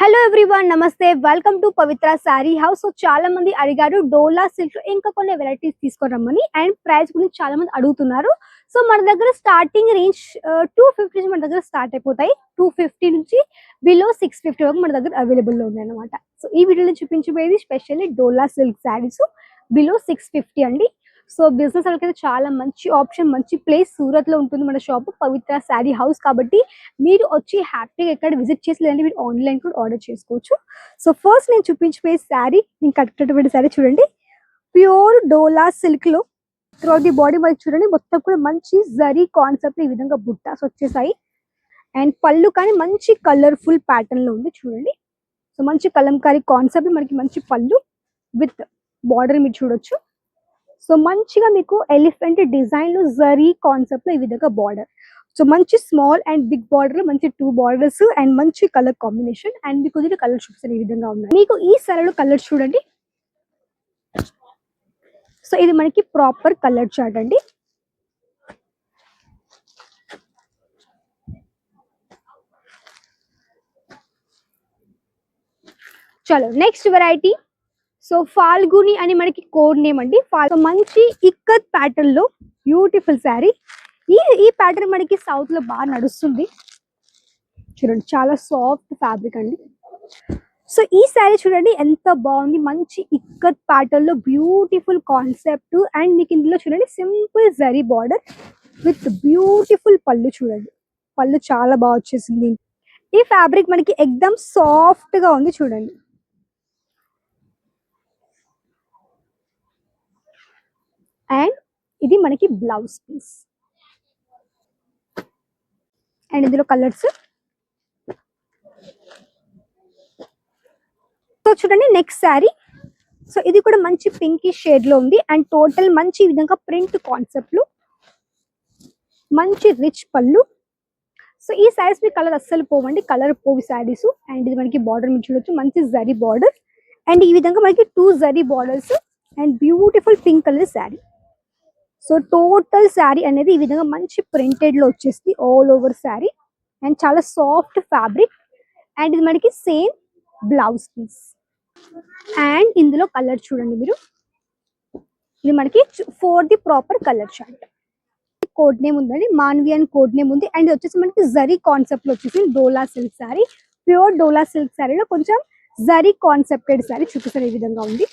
Hello everyone నమస్తే. Welcome to Pavitra sari house so చాలా మంది అడిగారు డోలా సిల్క్ ఇంకా కొన్ని వెరైటీస్ తీసుకురమ్మని అండ్ ప్రైస్ గురించి చాలా మంది అడుగుతున్నారు. సో మన దగ్గర స్టార్టింగ్ రేంజ్ టూ ఫిఫ్టీ నుంచి మన దగ్గర స్టార్ట్ అయిపోతాయి. టూ ఫిఫ్టీ నుంచి బిలో సిక్స్ ఫిఫ్టీ వరకు మన దగ్గర అవైలబుల్లో ఉన్నాయి అనమాట సో ఈ వీడియోలో చూపించబోయేది specially Dola silk saris below six fifty అండి. సో బిజినెస్ వాళ్ళకైతే చాలా మంచి ఆప్షన్ మంచి ప్లేస్ సూరత్లో ఉంటుంది మన షాప్ పవిత్ర శారీ హౌస్ కాబట్టి మీరు వచ్చి హ్యాపీగా ఎక్కడ విజిట్ చేసి లేదంటే మీరు ఆన్లైన్ కూడా ఆర్డర్ చేసుకోవచ్చు. సో ఫస్ట్ నేను చూపించిపోయే శారీ నేను కట్టుకున్నటువంటి శారీ చూడండి. ప్యూర్ డోలా సిల్క్లో త్రూఅవుట్ ది బాడీ వైపు చూడండి మొత్తం కూడా మంచి జరీ కాన్సెప్ట్ ఈ విధంగా బుట్టాస్ వచ్చేసాయి. అండ్ పళ్ళు కానీ మంచి కలర్ఫుల్ ప్యాటర్న్లో ఉంది చూడండి. సో మంచి కలంకారీ కాన్సెప్ట్ మనకి మంచి పళ్ళు విత్ బార్డర్ మీరు చూడొచ్చు. సో మంచిగా మీకు ఎలిఫెంట్ డిజైన్లో జరీ కాన్సెప్ట్లో ఈ విధంగా బార్డర్ సో మంచి స్మాల్ అండ్ బిగ్ బార్డర్ మంచి టూ బార్డర్స్ అండ్ మంచి కలర్ కాంబినేషన్ అండ్ మీకు కలర్ చూపిస్తారు ఈ విధంగా ఉన్నాయి. మీకు ఈ సారీలో కలర్ చూడండి. సో ఇది మనకి ప్రాపర్ కలర్ చార్ట్ అండి. చలో నెక్స్ట్ వెరైటీ సో ఫాల్గుని అని మనకి కోడ్ నేమ్ అండి. ఫాల్ మంచి ఇక్కత్ ప్యాటర్న్లో బ్యూటిఫుల్ శారీ ఈ ఈ ప్యాటర్న్ మనకి సౌత్లో బాగా నడుస్తుంది. చూడండి చాలా సాఫ్ట్ ఫ్యాబ్రిక్ అండి. సో ఈ శారీ చూడండి ఎంత బాగుంది. మంచి ఇక్కత్ ప్యాటర్న్లో బ్యూటిఫుల్ కాన్సెప్ట్ అండ్ మీకు ఇందులో చూడండి simple zari border with beautiful పళ్ళు చూడండి. పళ్ళు చాలా బాగా వచ్చేసింది. ఈ ఫ్యాబ్రిక్ మనకి ఎక్దమ్ సాఫ్ట్గా ఉంది చూడండి. అండ్ ఇది మనకి బ్లౌజ్ పీస్ అండ్ ఇందులో కలర్స్ సో చూడండి నెక్స్ట్ శారీ సో ఇది కూడా మంచి పింకీ షేడ్లో ఉంది. అండ్ టోటల్ మంచి ఈ విధంగా ప్రింట్ కాన్సెప్ట్లు మంచి రిచ్ పళ్ళు. సో ఈ శారీస్ మీ కలర్ అస్సలు పోవండి. కలర్ పోవి శారీస్ అండ్ ఇది మనకి బార్డర్ మీరు చూడొచ్చు. మంచి జరీ బార్డర్ అండ్ ఈ విధంగా మనకి two zari borders and beautiful pink colour sari so total sari అనేది ఈ విధంగా మంచి ప్రింటెడ్లో వచ్చేసి ఆల్ ఓవర్ శారీ అండ్ చాలా సాఫ్ట్ ఫ్యాబ్రిక్ అండ్ ఇది మనకి సేమ్ బ్లౌజ్ పీస్ అండ్ ఇందులో కలర్ చూడండి మీరు. ఇది మనకి four the proper colour short code name ఉందండి మాన్వియన్ కోడ్ నేమ్ ఉంది. అండ్ వచ్చేసి మనకి జరీ కాన్సెప్ట్లో వచ్చేసి Dola silk sari pure Dola silk శారీలో కొంచెం జరీ కాన్సెప్టెడ్ శారీ చూపిస్తారు ఈ విధంగా ఉంది.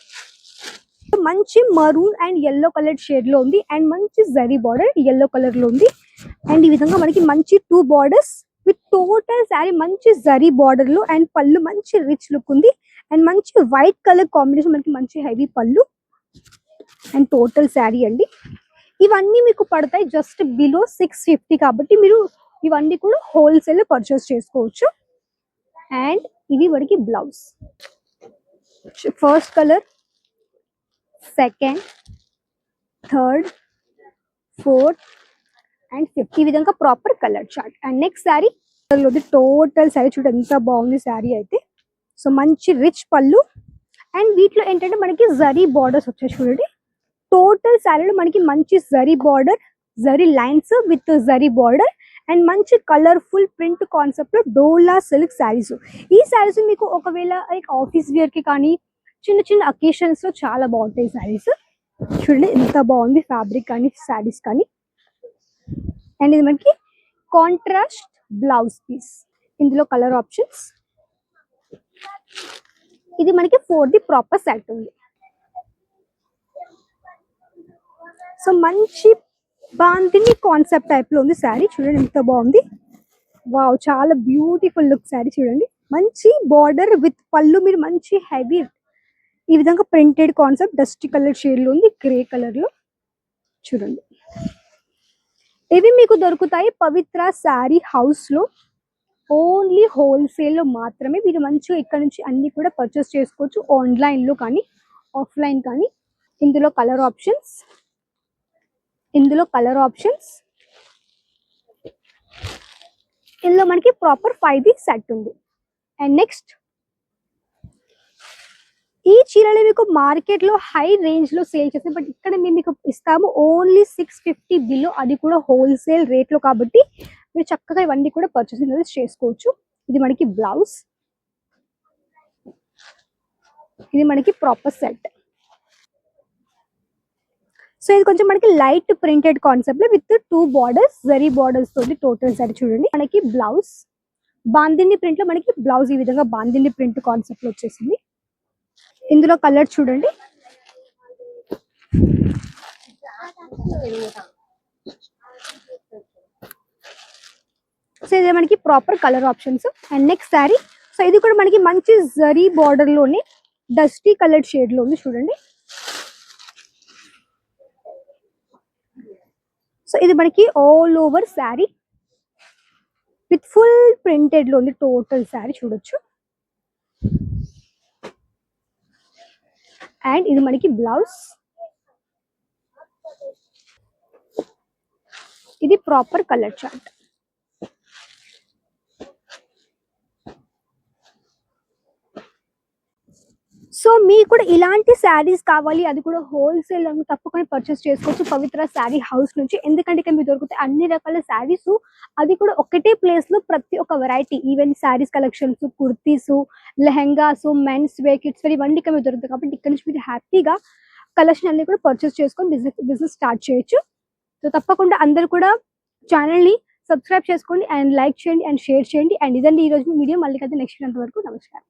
మంచి మరూన్ అండ్ ఎల్లో కలర్ షేడ్లో ఉంది. అండ్ మంచి జరీ బార్డర్ ఎల్లో కలర్లో ఉంది. అండ్ ఈ విధంగా మనకి మంచి two borders with total sari మంచి జరీ బార్డర్లో అండ్ పళ్ళు మంచి రిచ్ లుక్ ఉంది. అండ్ మంచి వైట్ కలర్ కాంబినేషన్ మనకి మంచి హెవీ పళ్ళు అండ్ టోటల్ శారీ అండి. ఇవన్నీ మీకు పడతాయి జస్ట్ బిలో సిక్స్ ఫిఫ్టీ కాబట్టి మీరు ఇవన్నీ కూడా హోల్సేల్ పర్చేస్ చేసుకోవచ్చు. అండ్ ఇవి మనకి blouse first colour second third fourth and fifth ఈ విధంగా proper colour chart. And next sari total sari చూడ ఎంత బాగుంది శారీ అయితే. సో మంచి రిచ్ పళ్ళు. అండ్ వీటిలో ఏంటంటే మనకి జరీ బార్డర్స్ వచ్చాయి చూడండి. టోటల్ శారీలో మనకి మంచి zari border zari lines with zari border and మంచి కలర్ఫుల్ ప్రింట్ కాన్సెప్ట్లో డోలా సిల్క్ శారీస్. ఈ శారీస్ మీకు ఒకవేళ లైక్ ఆఫీస్ వేర్కి కానీ చిన్న చిన్న అకేషన్స్లో చాలా బాగుంటాయి శారీస్ చూడండి ఎంత బాగుంది ఫ్యాబ్రిక్ కానీ శారీస్ కానీ. అండ్ ఇది మనకి కాంట్రాస్ట్ బ్లౌజ్ పీస్ ఇందులో కలర్ ఆప్షన్స్ ఇది మనకి ఫోర్ ది ప్రాపర్ సెట్ ఉంది. సో మంచి బాంతిని కాన్సెప్ట్ టైప్లో ఉంది శారీ చూడండి ఎంత బాగుంది. వావ్ చాలా బ్యూటిఫుల్ లుక్ శారీ చూడండి. మంచి బార్డర్ విత్ పళ్ళు మీరు మంచి హెవీ ఈ విధంగా ప్రింటెడ్ కాన్సెప్ట్ డస్ట్ కలర్ షేడ్లో ఉంది గ్రే కలర్లో. చూడండి. ఇవి మీకు దొరుకుతాయి పవిత్ర శారీ హౌస్లో. ఓన్లీ హోల్సేల్లో మాత్రమే. మీరు మంచిగా ఇక్కడ నుంచి అన్ని కూడా పర్చేస్ చేసుకోవచ్చు. ఆన్లైన్లో కానీ ఆఫ్లైన్ కానీ. ఇందులో కలర్ ఆప్షన్స్ ఇందులో కలర్ ఆప్షన్స్ ఇందులో మనకి ప్రాపర్ ఫైవ్ ది సెట్ ఉంది. అండ్ నెక్స్ట్ ఈ చీరలు మీకు మార్కెట్లో హై రేంజ్లో సేల్ చేస్తాయి. బట్ ఇక్కడ మేము మీకు ఇస్తాము ఓన్లీ సిక్స్ ఫిఫ్టీ బిలో. అది కూడా హోల్సేల్ రేట్లో కాబట్టి మీరు చక్కగా ఇవన్నీ కూడా పర్చేస్ అనేది చేసుకోవచ్చు. ఇది మనకి బ్లౌజ్. ఇది మనకి ప్రాపర్ సెట్ సో ఇది కొంచెం మనకి లైట్ ప్రింటెడ్ కాన్సెప్ట్లో with two borders zari borders తోటి టోటల్ సారీ చూడండి. మనకి బ్లౌజ్ బాందిని ప్రింట్లో మనకి బ్లౌజ్ ఈ విధంగా బాందిని ప్రింట్ కాన్సెప్ట్లో వచ్చేసింది. ఇందులో కలర్ చూడండి. సో ఇది మనకి proper colour options and next sari so ఇది కూడా మనకి మంచి జరీ బార్డర్లోని డస్టీ కలర్ షేడ్లో ఉంది చూడండి. సో ఇది మనకి all over sari with full ప్రింటెడ్లో ఉంది టోటల్ శారీ చూడొచ్చు. అండ్ ఇది మనకి బ్లౌజ్. ఇది ప్రాపర్ కలర్ చార్ట్. సో మీకు కూడా ఇలాంటి శారీస్ కావాలి అది కూడా హోల్సేల్ తప్పకుండా పర్చేస్ చేసుకోవచ్చు పవిత్ర శారీ హౌస్ నుంచి. ఎందుకంటే ఇక్కడ మీకు దొరుకుతాయి అన్ని రకాల శారీస్. అది కూడా ఒకటే ప్లేస్లో ప్రతి ఒక్క variety even saris collections kurtis lehengas men's wear kids wear ఇవన్నీ ఇక్కడ మీకు దొరుకుతాయి. కాబట్టి ఇక్కడ నుంచి మీరు హ్యాపీగా కలెక్షన్ అన్ని కూడా పర్చేస్ చేసుకొని బిజినెస్ బిజినెస్ స్టార్ట్ చేయొచ్చు. సో తప్పకుండా అందరు కూడా ఛానల్ని సబ్స్క్రైబ్ చేసుకోండి అండ్ లైక్ చేయండి అండ్ షేర్ చేయండి. అండ్ ఇదండి ఈ రోజు వీడియో మళ్ళీ కదా నెక్స్ట్ వరకు నమస్కారం.